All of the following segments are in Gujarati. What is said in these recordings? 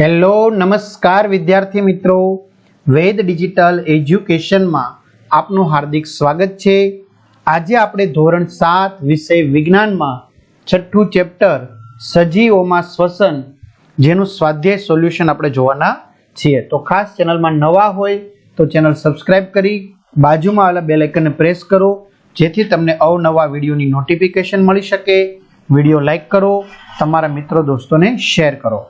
હેલો, નમસ્કાર વિદ્યાર્થી મિત્રો. વેદ ડિજિટલ એજ્યુકેશનમાં આપનું હાર્દિક સ્વાગત છે. આજે આપણે ધોરણ સાત વિષય વિજ્ઞાનમાં છઠ્ઠું ચેપ્ટર સજીવોમાં શ્વસન જેનું સ્વાધ્યાય સોલ્યુશન આપણે જોવાના છીએ. તો ખાસ ચેનલમાં નવા હોય તો ચેનલ સબસ્ક્રાઇબ કરી, બાજુમાં આવેલા બેલ આઇકનને પ્રેસ કરો, જેથી તમને અવનવા વિડીયોની નોટિફિકેશન મળી શકે. વીડિયો લાઇક કરો, તમારા મિત્રો, દોસ્તોને શેર કરો.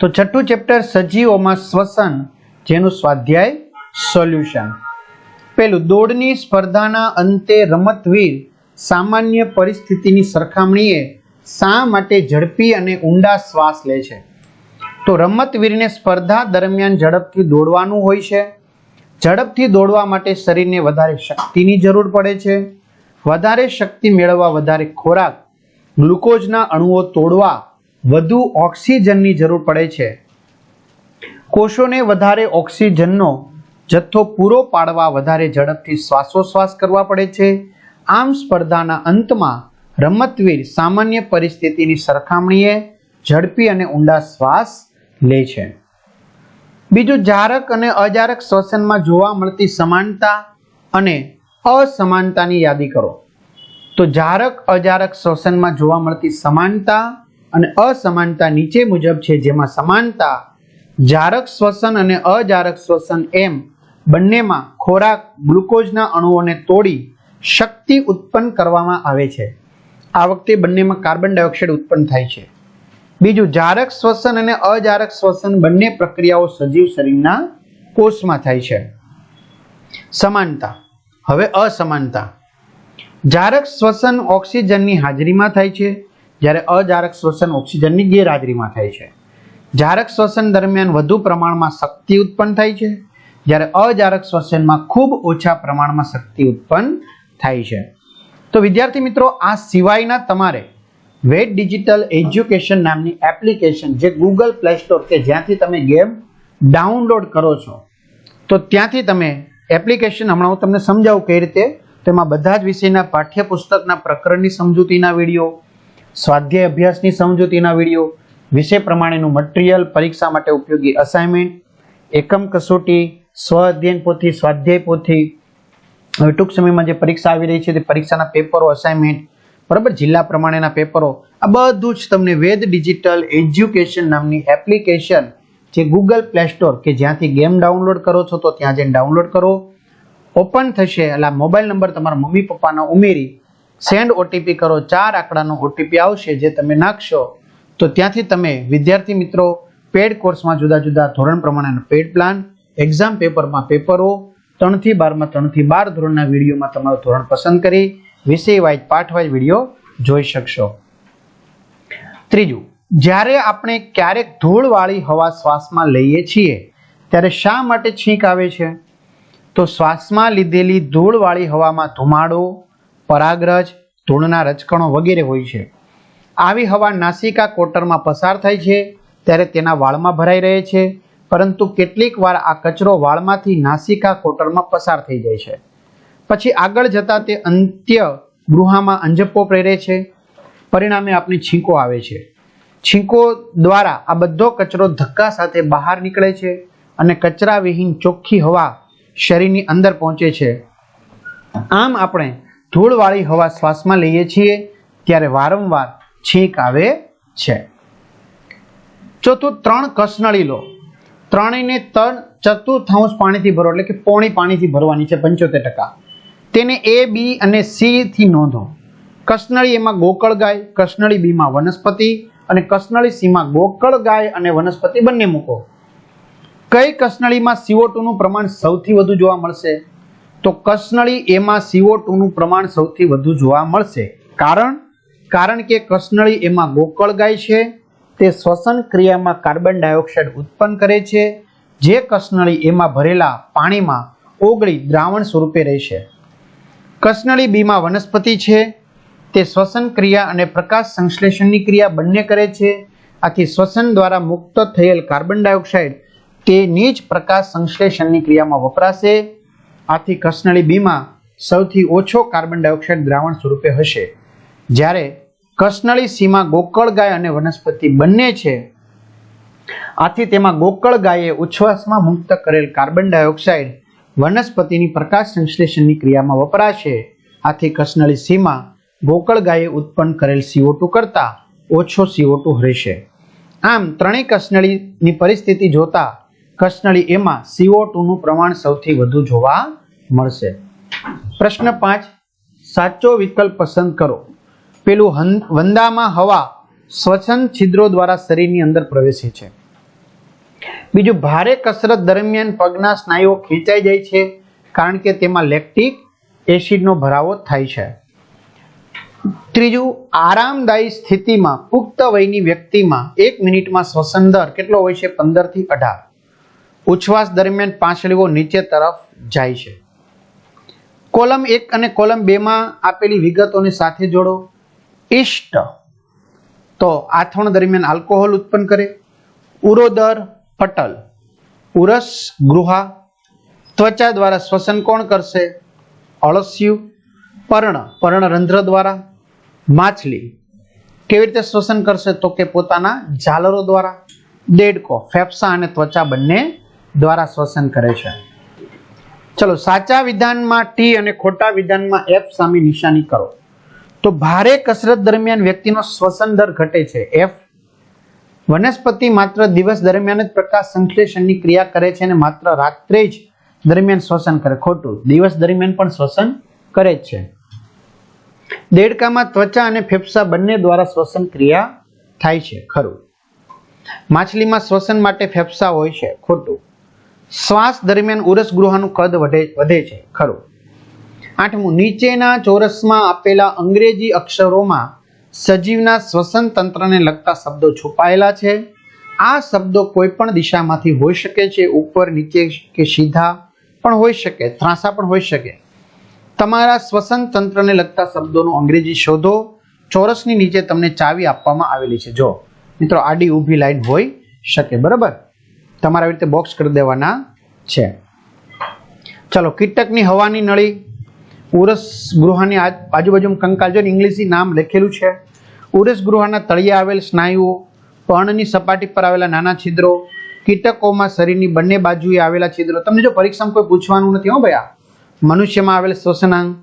તો છઠ્ઠું ચેપ્ટર સજીવોમાં શ્વસન, જેનું સ્વાધ્યાય સોલ્યુશન પેલું દોડની સ્પર્ધાના અંતે રમતવીર સામાન્ય પરિસ્થિતિની સરખામણીએ શા માટે ઝડપી અને ઊંડા શ્વાસ લે છે? તો રમતવીરને સ્પર્ધા દરમિયાન ઝડપથી દોડવાનું હોય છે. ઝડપથી દોડવા માટે શરીરને વધારે શક્તિની જરૂર પડે છે. વધારે શક્તિ મેળવવા વધારે ખોરાક, ગ્લુકોઝના અણુઓ તોડવા વધુ ઓક્સિજનની જરૂર પડે છે. કોષોને વધારે ઓક્સિજનનો જથ્થો પૂરો પાડવા વધારે ઝડપથી શ્વાસોશ્વાસ કરવા પડે છે. આમ સ્પર્ધાના અંતમાં રમતવીર સામાન્ય પરિસ્થિતિની સરખામણીએ ઝડપી અને ઊંડા શ્વાસ લે છે. બીજું જારક અને અજારક શ્વસનમાં જોવા મળતી સમાનતા અને અસમાનતાની યાદી કરો. તો જારક અજારક શ્વસનમાં જોવા મળતી સમાનતા અને અસમાનતા નીચે મુજબ છે, જેમાં સમાનતા, જારક શ્વસન અને અજારક શ્વસન એમ બંનેમાં ખોરાક ગ્લુકોઝના અણુઓને તોડી શક્તિ ઉત્પન્ન કરવામાં આવે છે. આ વખતે બંનેમાં કાર્બન ડાયોક્સાઇડ ઉત્પન્ન થાય છે. બીજું, જારક શ્વસન અને અજારક શ્વસન બંને પ્રક્રિયાઓ સજીવ શરીરના કોષમાં થાય છે. સમાનતા. હવે અસમાનતા. જારક શ્વસન ઓક્સિજનની હાજરીમાં થાય છે. જ્યારે અજારક શ્વસન ઓક્સિજનની ગેરહાજરીમાં થાય છે. જારક શ્વસન દરમિયાન વધુ પ્રમાણમાં શક્તિ ઉત્પન્ન થાય છે. જ્યારે અજારક શ્વસનમાં ખૂબ ઓછા પ્રમાણમાં શક્તિ ઉત્પન્ન થાય છે. તો વિદ્યાર્થી મિત્રો, આ સિવાયના તમારે વેટ ડિજિટલ એજ્યુકેશન નામની એપ્લિકેશન જે ગૂગલ પ્લે સ્ટોર કે જ્યાંથી તમે ગેમ ડાઉનલોડ કરો છો, તો ત્યાંથી તમે એપ્લિકેશન હમણાં હું તમને સમજાવું કઈ રીતે, તેમાં બધા જ વિષયના પાઠ્યપુસ્તકના પ્રકરણની સમજૂતીના વીડિયો સ્વાધ્યાય અભ્યાસની સમજૂતીના વીડિયો, વિષય પ્રમાણેનું મટીરિયલ પરીક્ષા માટે ઉપયોગી અસાઇનમેન્ટ એકમ કસોટી, સ્વ અધ્યયન પોથી, સ્વાધ્યાય પોથી. હવે ટૂંક સમયમાં જે પરીક્ષા આવી રહી છે તે પરીક્ષાના પેપરો અસાઇનમેન્ટ બરાબર? જિલ્લા પ્રમાણેના પેપરો. આ બધું જ તમને વેદ ડિજિટલ એજ્યુકેશન નામની એપ્લિકેશન જે ગૂગલ પ્લે સ્ટોર કે જ્યાંથી ગેમ ડાઉનલોડ કરો છો તો ત્યાં જઈને ડાઉનલોડ કરો. ઓપન થશે એટલે મોબાઈલ નંબર તમારા મમ્મી પપ્પાનો ઉમેરી સેન્ડ ઓટીપી કરો, ચાર આંકડાનો ઓટીપી આવશે જે તમે નાખશો, તો ત્યાંથી તમે વિદ્યાર્થી મિત્રો પેડ કોર્સમાં જુદા જુદા ધોરણ પ્રમાણેના પેડ પ્લાન એક્ઝામ પેપરમાં પેપરો, ત્રણથી બારમાં, ત્રણથી બાર ધોરણના વિડીયોમાં તમારું ધોરણ પસંદ કરી વિષય વાઇઝ પાઠ વાઇઝ વીડિયો જોઈ શકશો. ત્રીજું, જ્યારે આપણે ક્યારેક ધૂળવાળી હવા શ્વાસમાં લઈએ છીએ, ત્યારે શા માટે છીંક આવે છે? તો શ્વાસમાં લીધેલી ધૂળવાળી હવામાં ધુમાડો પરાગરજ, ધૂળના રજકણો વગેરે હોય છે. આવી હવા નાસિકા કોટરમાં પસાર થાય છે, ત્યારે તેના વાળમાં ભરાઈ રહે છે, પરંતુ કેટલીક વાર આ કચરો વાળમાંથી નાસિકા કોટરમાં પસાર થઈ જાય છે. પછી આગળ જતાં તે અંત્ય ગૃહામાં અંજપો પ્રેરે છે. પરિણામે આપણી છીંકો આવે છે. છીંકો દ્વારા આ બધો કચરો ધક્કા સાથે બહાર નીકળે છે અને કચરા વિહીન ચોખ્ખી હવા શરીરની અંદર પહોંચે છે. આમ આપણે ધૂળવાળી હવા શ્વાસમાં લઈએ છીએ, ત્યારે વારંવાર છીંક આવે છે. ચોથું, ત્રણ કસનળી લો. ત્રણેયને ત્રણ ચતુર્થાંશ પાણીથી ભરો, એટલે કે પોણી પાણીથી ભરવાની છે પંચોતેર ટકા. તેને એ બી અને સી થી નોંધો. કસનળી એમાં ગોકળ ગાય, કસનળી બીમાં વનસ્પતિ અને કસનળી સીમાં ગોકળ ગાય અને વનસ્પતિ બંને મૂકો. કઈ કસનળીમાં સીઓ નું પ્રમાણ સૌથી વધુ જોવા મળશે? તો કસનળી એમાં સીઓ નું પ્રમાણ સૌથી વધુ જોવા મળશે. કારણ? કારણ કે કસનળી એમાં ગોકળ ગાય છે, તે શ્વસન ક્રિયામાં કાર્બન ડાયોક્સાઇડ ઉત્પન્ન કરે છે, જે કસનળી એમાં ભરેલા પાણીમાં ઓગળી દ્રાવણ સ્વરૂપે રહેશે કસનળી બીમાં વનસ્પતિ છે, તે શ્વસન ક્રિયા અને પ્રકાશ સંશ્લેષણની ક્રિયા બંને કરે છે. આથી શ્વસન દ્વારા મુક્ત થયેલ કાર્બન ડાયોક્સાઇડ તેની જ પ્રકાશ સંશ્લેષણની ક્રિયામાં વપરાશે. આથી કસનળી બીમાં સૌથી ઓછો કાર્બન ડાયોક્સાઇડ દ્રાવણ સ્વરૂપે હશે. જ્યારે કસનળી સીમાં ગોકળ ગાય અને વનસ્પતિ બંને છે, આથી તેમાં ગોકળ ગાયે ઉચ્છ્વાસમાં મુક્ત કરેલ કાર્બન ડાયોક્સાઇડ વનસ્પતિની પ્રકાશ સંશ્લેષણની ક્રિયામાં વપરાશે. આથી કસનળી સીમાં ગોકળ ગાયે ઉત્પન્ન કરેલ CO2 કરતાં ઓછો CO2 રહેશે. આમ ત્રણેય કસનળીની પરિસ્થિતિ જોતા કસનળી એમાં CO2 નું પ્રમાણ સૌથી વધુ જોવા મળશે. પ્રશ્ન પાંચ, સાચો વિકલ્પ પસંદ કરો. પેલું વંદામાં હવા શ્વસન છિદ્રો દ્વારા શરીરની અંદર પ્રવેશે છે. બીજું, ભારે કસરત દરમિયાન પગના સ્નાયુઓ ખેંચાઈ જાય છે કારણ કે તેમાં લેક્ટિક એસિડનો ભરાવો થાય છે. ત્રીજું, આરામદાયી સ્થિતિમાં પુખ્ત વયની વ્યક્તિમાં એક મિનિટમાં શ્વસન દર કેટલો હોય છે? પંદરથી અઢાર. ઉચ્છ્વાસ દરમિયાન પાંસળીઓ નીચે તરફ જાય છે. કોલમ એક અને કોલમ બે માં આપેલી વિગતોને સાથે જોડો. ઇષ્ટ. તો આથવણ દરમિયાન આલ્કોહોલ ઉત્પન્ન કરે. ઉરોદર, પટલ. ઉરસ, ગૃહા. ત્વચા દ્વારા શ્વસન કોણ કરશે? અળસિયું. પર્ણ. પર્ણરંધ્ર દ્વારા. માછલી. કેવી રીતે શ્વસન કરશે? તો કે પોતાના ઝાલરો દ્વારા. દેડકો ફેફસા અને ત્વચા બંને દ્વારા શ્વસન કરે છે. ચલો, સાચા વિધાનમાં ટી અને ખોટા વિધાનમાં એફ સામે નિશાની કરો. તો ભારે કસરત દરમિયાન વ્યક્તિનો શ્વસન દર ઘટે છે. એફ વનસ્પતિ માત્ર દિવસ દરમિયાન જ પ્રકાશ સંશ્લેષણની ક્રિયા કરે છે અને માત્ર રાત્રે જ દરમિયાન શ્વસન કરે. ખોટું. દિવસ દરમિયાન પણ શ્વસન કરે જ છે. દેડકામાં ત્વચા અને ફેફસા બંને દ્વારા શ્વસન ક્રિયા થાય છે. ખરું. માછલીમાં શ્વસન માટે ફેફસા હોય છે. ખોટું. શ્વાસ દરમિયાન ઉરસ ગૃહનું કદ વધે વધે છે. ખરું. આઠમું, નીચેના ચોરસમાં આપેલા અંગ્રેજી અક્ષરોમાં સજીવના શ્વસન તંત્રને લગતા શબ્દો છુપાયેલા છે. આ શબ્દો કોઈ પણ દિશામાંથી હોઈ શકે છે, ઉપર, નીચે કે સીધા પણ હોઈ શકે, ત્રાસા પણ હોઈ શકે. તમારા શ્વસન તંત્રને લગતા શબ્દોનો અંગ્રેજી શોધો. ચોરસની નીચે તમને ચાવી આપવામાં આવેલી છે. જો મિત્રો આડી ઊભી લાઈન હોઈ શકે, બરાબર? તમારે આવી રીતે બોક્સ કરી દેવાના છે. ચલો, કીટકની હવાની નળી, ઉરસ ગૃહની આજ- આજુબાજુમાં કંકાલ જો ઇંગ્લિશી નામ લખેલું છે. ઉરસ ગૃહના તળિયે આવેલ સ્નાયુઓ, પર્ણની સપાટી પર આવેલા નાના છિદ્રો, કીટકોમાં શરીરની બંને બાજુએ આવેલા છિદ્રો. તમને જો પરીક્ષામાં કોઈ પૂછવાનું નથી હો ભયા, મનુષ્યમાં આવેલ શ્વસનાંગ,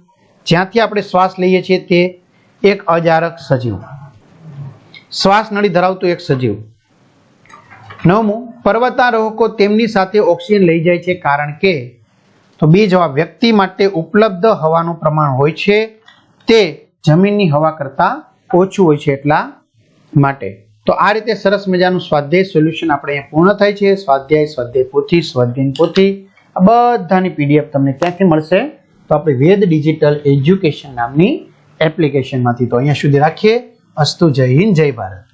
જ્યાંથી આપણે શ્વાસ લઈએ છીએ તે એક અજારક સજીવ. શ્વાસ નળી ધરાવતું એક સજીવ. નવમું, પર્વતારોહકો તેમની સાથે ઓક્સિજન લઈ જાય છે કારણ કે, તો બે જવાબ, વ્યક્તિ માટે ઉપલબ્ધ હવાનું પ્રમાણ હોય છે, તે જમીનની હવા કરતાં ઓછું હોય છે એટલા માટે. તો આ રીતે સરસ મજાનું સ્વાધ્યાય સોલ્યુશન આપણે અહીંયા પૂર્ણ થાય છે. સ્વાધ્યાય સ્વાધ્યાય પોથી સ્વાધ્યાય પોથી. આ બધાની પીડીએફ તમને ક્યાંથી મળશે. તો આપણે વેદ ડિજિટલ એજ્યુકેશન નામની એપ્લિકેશનમાંથી તો અહીંયા સુધી રાખીએ. અસ્તુ જય હિન્દ, જય ભારત.